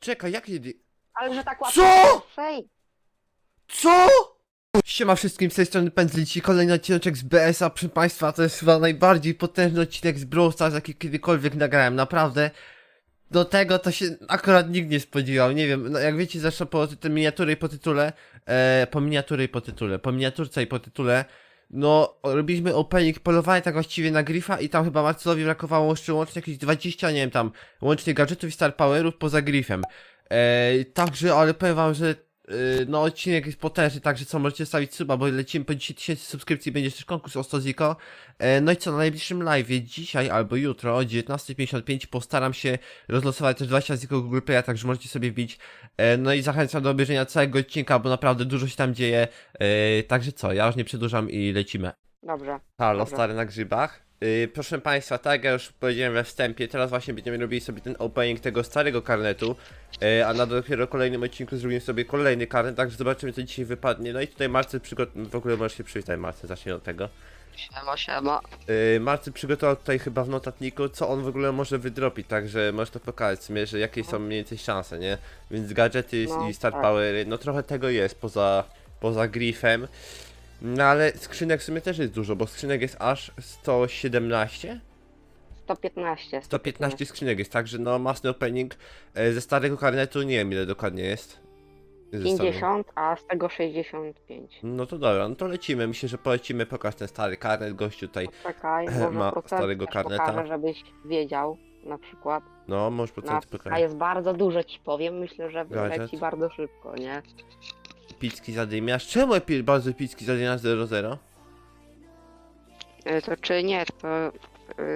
Czekaj, jak jedy... Ale że tak łatwo. Co? Fej. Co? Siema wszystkim, z tej strony Pędzlici, kolejny odcinek z BS-a, proszę Państwa, to jest chyba najbardziej potężny odcinek z Brawl Stars, jaki kiedykolwiek nagrałem, naprawdę. Do tego to się akurat nikt nie spodziewał, nie wiem, no jak wiecie zresztą po tej miniatury i po tytule, e, po miniatury i po tytule, po miniaturce i po tytule, no robiliśmy opening polowanie tak właściwie na Grifa i tam chyba Marcelowi brakowało jeszcze łącznie jakieś 20, nie wiem tam, łącznie gadżetów i star powerów poza Grifem. E, także, ale powiem wam, że no odcinek jest potężny, także co, możecie stawić suba, bo lecimy po 10 tysięcy subskrypcji, będzie też konkurs o 100 ziko. E, no i co, na najbliższym live, dzisiaj albo jutro o 19.55 postaram się rozlosować też 20 ziko Google Playa, także możecie sobie wbić. E, no i zachęcam do obejrzenia całego odcinka, bo naprawdę dużo się tam dzieje. E, także co, ja już nie przedłużam i lecimy. Dobrze. Halo, Dobra. stary na grzybach. Yy, proszę Państwa, tak jak ja już powiedziałem we wstępie, teraz właśnie będziemy robili sobie ten opening tego starego karnetu, yy, a na dopiero kolejnym odcinku zrobimy sobie kolejny karnet, także zobaczymy co dzisiaj wypadnie. No i tutaj Marcel przygotował, w ogóle możesz się przywitać Marcel, zacznij od tego. Siema, siema. Yy, Marcel przygotował tutaj chyba w notatniku, co on w ogóle może wydropić, także możesz to pokazać w sumie, że jakie są mniej więcej szanse, nie? Więc gadżety No, i star tak. powery, no trochę tego jest poza, poza grifem. No ale skrzynek w sumie też jest dużo, bo skrzynek jest aż 117? 115. 115 skrzynek jest, także no masny opening e, ze starego karnetu nie wiem ile dokładnie jest. Ze starego. 50, a z tego 65. No to dobra, no to lecimy, myślę, że polecimy pokaż ten stary karnet, gościu tutaj, Czekaj, E, może ma procent starego też karneta. Pokażę, żebyś wiedział, na przykład. no możesz Na, procenty a pokazać. jest bardzo dużo ci powiem, myślę, że Gadżet. leci bardzo szybko, nie? Picki zadymiarz, czemu epi bardzo picki zadymiarz 00? E, To czy nie, to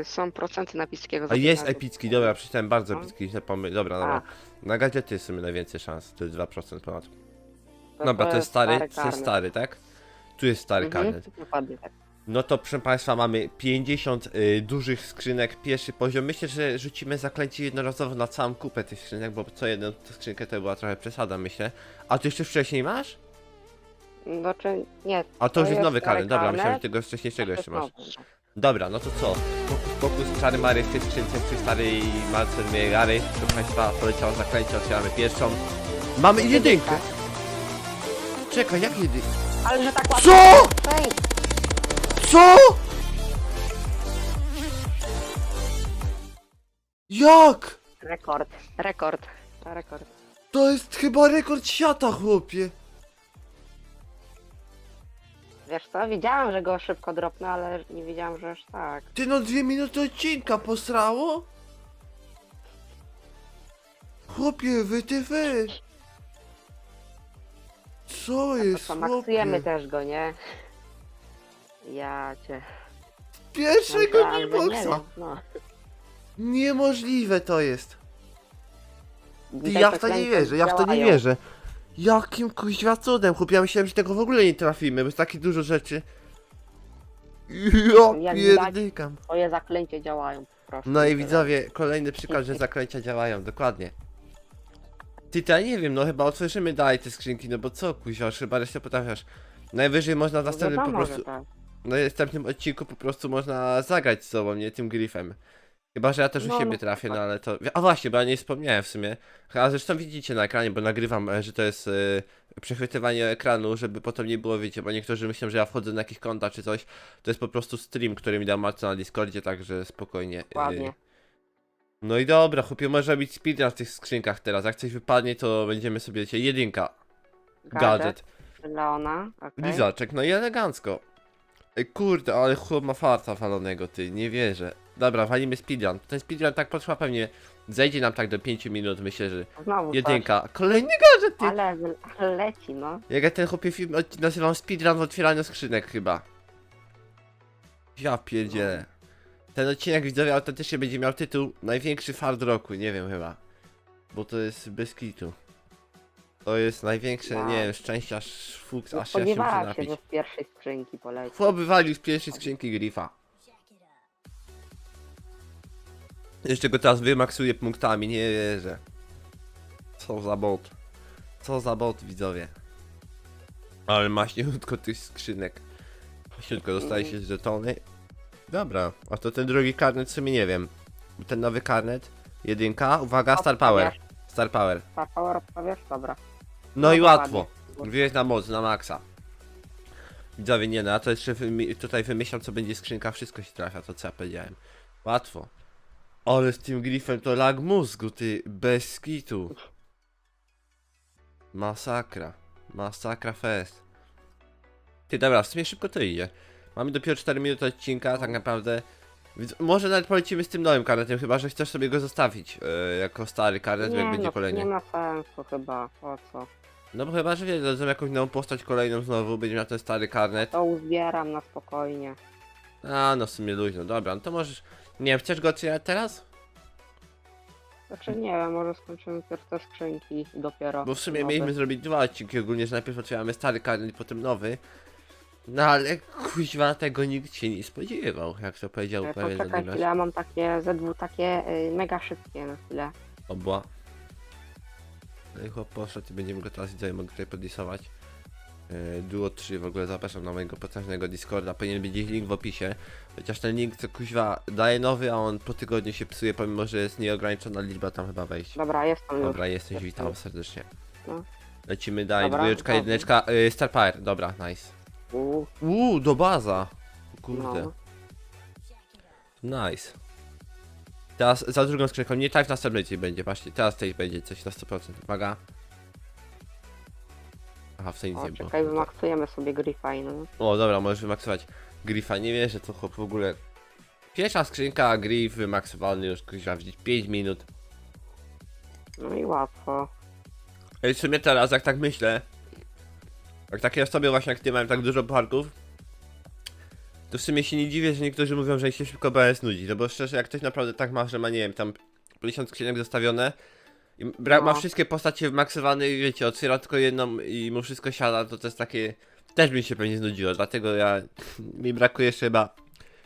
y, są procenty napickiego. A jest epicki, dobra, przeczytałem bardzo No. epicki, źle pomyl, dobra, dobra. Na gadżety jest najwięcej szans, to jest 2% ponad. Dobra, to jest stary, to jest stary, tak? Tu jest stary Mhm, karnet. Dokładnie tak. No to proszę Państwa, mamy 50 y, dużych skrzynek, pierwszy poziom. Myślę, że rzucimy zaklęcie jednorazowo na całą kupę tych skrzynek, bo co jedną skrzynkę to była trochę przesada, myślę. A ty jeszcze wcześniej masz? Znaczy, nie. A to, już jest nowy karnet, dobra, myślałem, że tego wcześniejszego jeszcze masz. Dobra, no to co? Fokus, fokus, czary mary w tej skrzynce, przy starej Marcel Gary. Proszę Państwa, poleciało zaklęcie, otwieramy pierwszą. Mamy jedynkę! Czekaj, jak jedynkę? Ale że tak łatwo. Co? Co? Jak? Rekord, rekord, rekord. To jest chyba rekord świata, chłopie. Wiesz co, wiedziałem, że go szybko dropnę, ale nie wiedziałem, że aż tak. Ty no dwie minuty odcinka posrało? Chłopie, wy ty wy. Co To jest, co, maksujemy chłopie? też go, nie? Ja cię... Pierwszego Myślałam, że nie wiem, No. Niemożliwe to jest. Ty, ja że w to nie wierzę, ja w to nie działają. wierzę. Jakim kuźwa cudem, chłopie, ja myślałem, że tego w ogóle nie trafimy, bo jest takie dużo rzeczy. Ja widać- pierdykam. Twoje zaklęcie działają po prostu. No i widzowie, kolejny przykład, że zaklęcia działają, dokładnie. Ty, to ja nie wiem, no chyba otworzymy dalej te skrzynki, no bo co kuźwa, chyba resztę potrafiasz. Najwyżej można w No następnym po prostu, tak. Na następnym odcinku po prostu można zagrać z sobą, nie tym grifem. Chyba, że ja też u No, siebie no, trafię, no tak. ale to... A właśnie, bo ja nie wspomniałem w sumie. A zresztą widzicie na ekranie, bo nagrywam, e, że to jest e, przechwytywanie ekranu, żeby potem nie było, wiecie, bo niektórzy myślą, że ja wchodzę na jakieś konta czy coś. To jest po prostu stream, który mi dał Marco na Discordzie, także spokojnie. Ładnie. No i dobra, chłopie, może robić speedrun w tych skrzynkach teraz. Jak coś wypadnie, to będziemy sobie, wiecie, jedynka. Gadżet. Leona, okej. Lizaczek, no i elegancko. Kurde, ale chłop ma farta walonego, ty, nie wierzę. Dobra, walimy speedrun. Ten speedrun tak potrwa pewnie, zejdzie nam tak do 5 minut, myślę, że Znowu jedynka. Kolejny gadżet, ty. Ale leci, no. Jak ja ten chłopie film od- nazywam speedrun w otwieraniu skrzynek chyba. Ja pierdzielę. Ten odcinek widzowie autentycznie będzie miał tytuł Największy fart roku, nie wiem chyba. Bo to jest bez kitu. To jest największe, nie wiem, szczęścia, fuks, Nie aż ja się muszę spodziewałam się, napić. że z pierwszej skrzynki poleci. Chłop wywalił z pierwszej skrzynki Grifa. Jeszcze go teraz wymaksuje punktami, nie wierzę. Co za bot. Co za bot, widzowie. Ale maśniutko tych skrzynek. Maśniutko dostaje się z żetony. Dobra, a to ten drugi karnet w sumie nie wiem. Ten nowy karnet, jedynka, uwaga, Star Power. Star Power. Star Power odstawiasz? Dobra. No i łatwo. Wieś na moc, na maksa. Widzowie, nie no, ja to jeszcze wymi- tutaj wymyślam, co będzie skrzynka, wszystko się trafia, to co ja powiedziałem. Łatwo. Ale z tym grifem to lag mózgu, ty, bez kitu. Masakra. Masakra fest. Ty, dobra, w sumie szybko to idzie. Mamy dopiero 4 minuty odcinka, tak naprawdę. Więc może nawet polecimy z tym nowym karnetem, chyba że chcesz sobie go zostawić e, jako stary karnet, jak Nie, będzie no, kolejny. nie ma sensu chyba, po co? No bo chyba, że wiesz, dadzą jakąś nową postać kolejną znowu, będzie miał ten stary karnet. To uzbieram na spokojnie. A, no w sumie luźno, dobra, no to możesz... Nie wiem, chcesz go otwierać teraz? Znaczy nie wiem, może skończymy pierw te skrzynki dopiero. Bo w sumie Nowe. mieliśmy zrobić dwa odcinki ogólnie, że najpierw otwieramy stary karnet, potem nowy. No ale kuźwa tego nikt się nie spodziewał, jak to powiedział E, To pewien czekaj zadymiarz. chwilę, ja mam takie ZW takie y, mega szybkie na chwilę. Obła. No i chłop poszedł i będziemy go teraz widzę, mogę tutaj podlisować. Yy, Duo 3 w ogóle zapraszam na mojego potężnego Discorda, powinien być ich link w opisie. Chociaż ten link co kuźwa daje nowy, a on po tygodniu się psuje, pomimo że jest nieograniczona liczba tam chyba wejść. Dobra, jestem. Dobra, jesteś, Jestem. witam serdecznie. No. Lecimy dalej, Dobra, dwójeczka, dobra. jedyneczka, yy, Star Power, dobra, nice. Uuu, do baza. Kurde, no. nice. Teraz za drugą skrzynką, nie tak w następnej tej będzie, patrzcie, teraz tutaj będzie coś na 100%, uwaga. Aha, w tej nic O, nie było. czekaj, wymaksujemy sobie Griffa i no. O, dobra, możesz wymaksować Griffa, nie wierzę, to chłop w ogóle... Pierwsza skrzynka, Griff wymaksowany już, kuźwa, widzieć 5 minut. No i łatwo. Ej, w sumie teraz, jak tak myślę, jak takie osoby właśnie jak ty mają tak dużo parków, to w sumie się nie dziwię, że niektórzy mówią, że ich się szybko BS nudzi, no bo szczerze, jak ktoś naprawdę tak ma, że ma, nie wiem, tam 50 skrzynek zostawione i bra- ma No. wszystkie postacie wymaksowane i wiecie, otwiera tylko jedną i mu wszystko siada, to to jest takie... Też mi się pewnie znudziło, dlatego ja... mi brakuje jeszcze chyba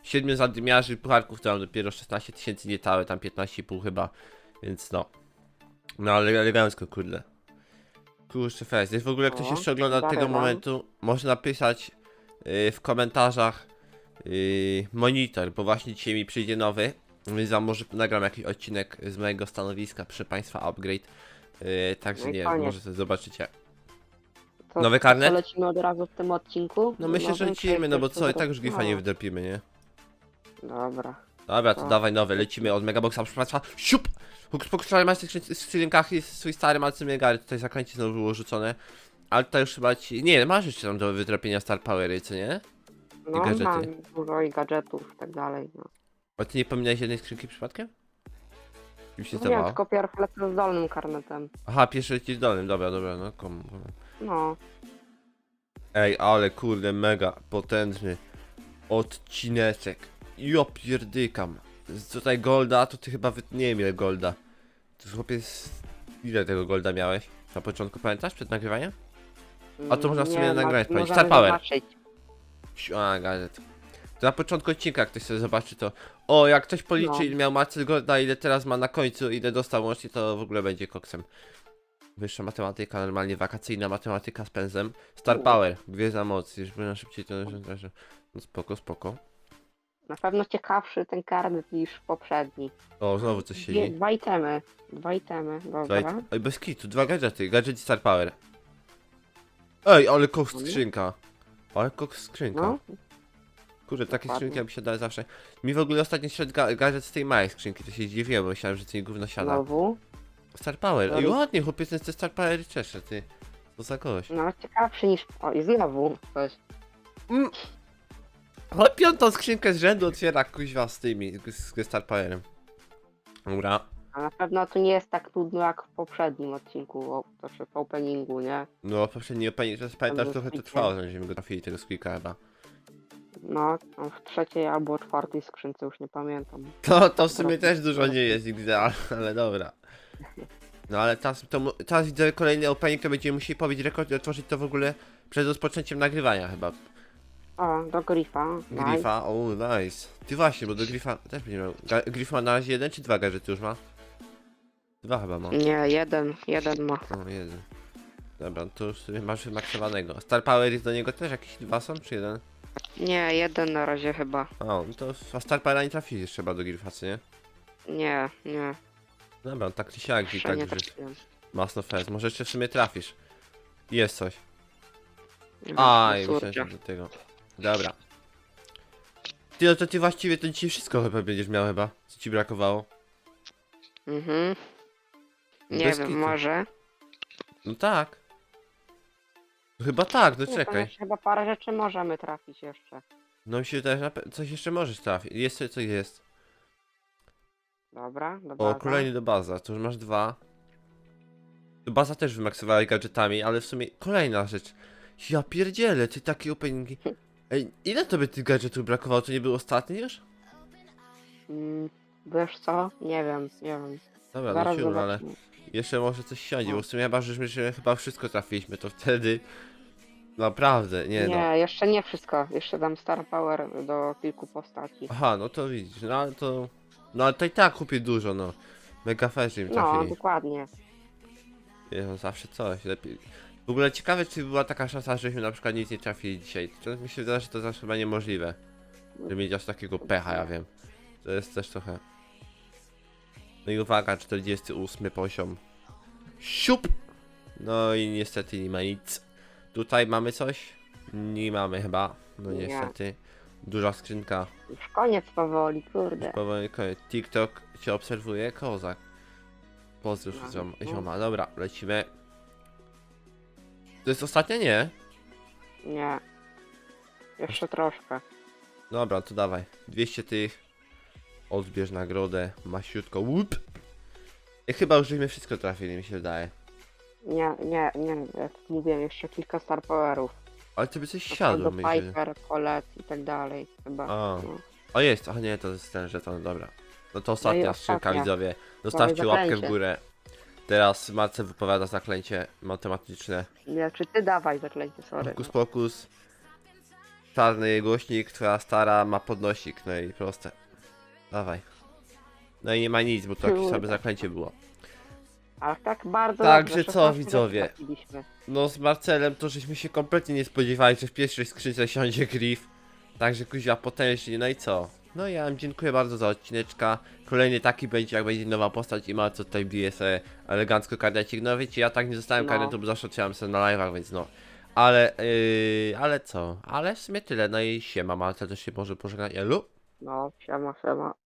7 zadymiarzy pucharków, to mam dopiero 16 tysięcy niecałe, tam 15,5 chyba, więc no. No ale elegancko, kurde. Kurczę fest. Jest w ogóle ktoś O, jeszcze ogląda tego zarywam. momentu, może napisać yy, w komentarzach yy, monitor, bo właśnie dzisiaj mi przyjdzie nowy. Więc wam może nagram jakiś odcinek z mojego stanowiska, proszę państwa, upgrade. Yy, także No i nie może sobie zobaczycie. To, Nowy karnet? To lecimy od razu w tym odcinku? No myślę, że Nowym, lecimy, no bo co, i tak już no. grifa nie wydropimy, nie? Dobra. Dobra, to No. dawaj nowe, lecimy od Megaboxa, proszę państwa. Siup! Huks pokuszczony masz w tych skrzyn- skrzynkach jest swój stary malcy Megary, tutaj zakręcie znowu było rzucone. Ale tutaj już chyba ci... Nie, masz jeszcze tam do wytropienia Star Powery, co nie? No gadżety. mam dużo i gadżetów i tak dalej. No. A ty nie pominąłeś jednej skrzynki przypadkiem? Mi się Nie, zdawało. tylko pierw lecę z dolnym karnetem. Aha, pierwszy z dolnym, dobra, dobra, no komu. No. Ej, ale kurde, mega potężny odcineczek. Jo pierdykam. Z Tutaj golda, to ty chyba wy... nie wiem ile golda. To chłopiec... Ile tego golda miałeś? Na początku pamiętasz przed nagrywaniem? A to można w sumie Nie, nagrać, możemy Star Power. zobaczyć. A, gazet. To na początku odcinka jak ktoś sobie zobaczy to. O, jak ktoś policzy No. ile miał Marcel Golda, ile teraz ma na końcu, ile dostał łącznie, to w ogóle będzie koksem. Wyższa matematyka, normalnie wakacyjna matematyka z pędzem. Star U. Power, gwiezdna moc, już będę szybciej to że No spoko, spoko. Na pewno ciekawszy ten karnet niż poprzedni. O, znowu coś Dwie, siedzi. dwa itemy. Dwa itemy, dobra. Oj, bez kitu, dwa gadżety, gadżet i Star Power. Ej, ale koks Mhm. skrzynka. Ale koks skrzynka. No, Kurde, takie Dokładnie. skrzynki mi się daje zawsze. Mi w ogóle ostatnio szedł ga gadżet z tej małej skrzynki, to się zdziwiłem, bo myślałem, że to nie gówno siada. znowu. Star Power, ej Zaraz. ładnie, chłopiec ten te Star Power cieszę, ty. Co za gość. No, ciekawszy niż... O, i znowu coś. Ale piątą skrzynkę z rzędu otwiera kuźwa z tymi, z, z Star Powerem. Dobra. A na pewno to nie jest tak trudno jak w poprzednim odcinku, o, to czy w openingu, nie? No, poprzedni openie, teraz pamiętasz, Tam trochę to trwało, zanim go trafili tego squeaka chyba. No, tam w trzeciej albo czwartej skrzynce, już nie pamiętam. To, to w sumie też dużo nie jest nigdy, ale, dobra. No ale teraz, to, mu- teraz widzę kolejny opening, to będziemy musieli pobić rekord i otworzyć to w ogóle przed rozpoczęciem nagrywania chyba. O, do Griffa. nice. Grifa, o nice. Ty właśnie, bo do Grifa też będzie miał. Ga- Grif ma na razie jeden czy dwa gadżety już ma? Dwa chyba ma. Nie, jeden, jeden ma. O, jeden. Dobra, to już sobie masz wymaksowanego. Star Power jest do niego też jakieś dwa są, czy jeden? Nie, jeden na razie chyba. O, no to a Star Power nie trafi jeszcze chyba do co nie? Nie, nie. Dobra, tak czy siak i Jeszcze tak nie trafiłem. masno fest. Może jeszcze w sumie trafisz. Jest coś. Aj, myślałem, surcia. że do tego. Dobra. Ty, no to ty właściwie to dzisiaj wszystko chyba będziesz miał chyba, co ci brakowało. Mhm. Nie Bez wiem, kitu. może. No tak. Chyba tak, no Nie, czekaj. Chyba parę rzeczy możemy trafić jeszcze. No mi się wydaje, że na pe- coś jeszcze możesz trafić. Jest coś, co jest. Dobra, O, dobra. kolejny do baza, to już masz dwa. Do baza też wymaksowałeś gadżetami, ale w sumie kolejna rzecz. Ja pierdzielę, ty takie openingi. Ej, ile tobie tych gadżetów brakowało? To nie był ostatni już? Mm, wiesz co? Nie wiem, nie wiem. Dobra, Zaraz no ciur, ale zobaczymy. Jeszcze może coś siądzie, No. bo w sumie chyba, żeśmy że chyba wszystko trafiliśmy, to wtedy... Naprawdę, nie, Nie, no. jeszcze nie wszystko. Jeszcze dam Star Power do kilku postaci. Aha, no to widzisz, no ale to... No ale to i tak kupię dużo, no. Mega fair, im No, trafili. dokładnie. No, zawsze coś, lepiej. W ogóle ciekawe, czy była taka szansa, żebyśmy na przykład nic nie trafili dzisiaj. To mi się wydaje, że to zawsze chyba niemożliwe. Żeby mieć aż takiego pecha, ja wiem. To jest też trochę... No i uwaga, 48 poziom. Siup! No i niestety nie ma nic. Tutaj mamy coś? Nie mamy chyba. No Nie. niestety. Duża skrzynka. Już koniec powoli, kurde. Powoli koniec. TikTok cię obserwuje, kozak. Pozdrów No, ziom, no. zioma. Dobra, lecimy. To jest ostatnia? Nie? Nie. Jeszcze troszkę. Dobra, to dawaj. 200 tych. Odbierz nagrodę. Masiutko. Łup! I chyba już żeśmy wszystko trafili, mi się wydaje. Nie, nie, nie. Jak mówiłem, jeszcze kilka Star Powerów. Ale to by coś siadło, myślę. Piper, Colette i tak dalej. Chyba. A. No. O jest, a nie, to jest ten żeton, dobra. No to ostatnia No i skrzynka, ostatnia. widzowie. Zostawcie łapkę w zaklęcie. górę. Teraz Marce wypowiada zaklęcie matematyczne. Nie, czy ty dawaj zaklęcie, sorry. Hokus pokus. Czarny głośnik, twoja stara ma podnosik, no i proste. Dawaj. No i nie ma nic, bo to jakieś sobie zaklęcie było. Ale tak bardzo Także dobrze, co, 16 widzowie? trafiliśmy. No z Marcelem to żeśmy się kompletnie nie spodziewali, że w pierwszej skrzynce siądzie Griff. Także kuźwa potężnie, no i co? No ja wam dziękuję bardzo za odcineczka. Kolejny taki będzie, jak będzie nowa postać i ma co tutaj bije sobie elegancko karnecik. No wiecie, ja tak nie zostałem No. karnetu, bo zawsze otwieram sobie na live'ach, więc no. Ale, yy, ale co? Ale w sumie tyle, no i siema, Marcel też się może pożegnać. Elu? No, siema, siema.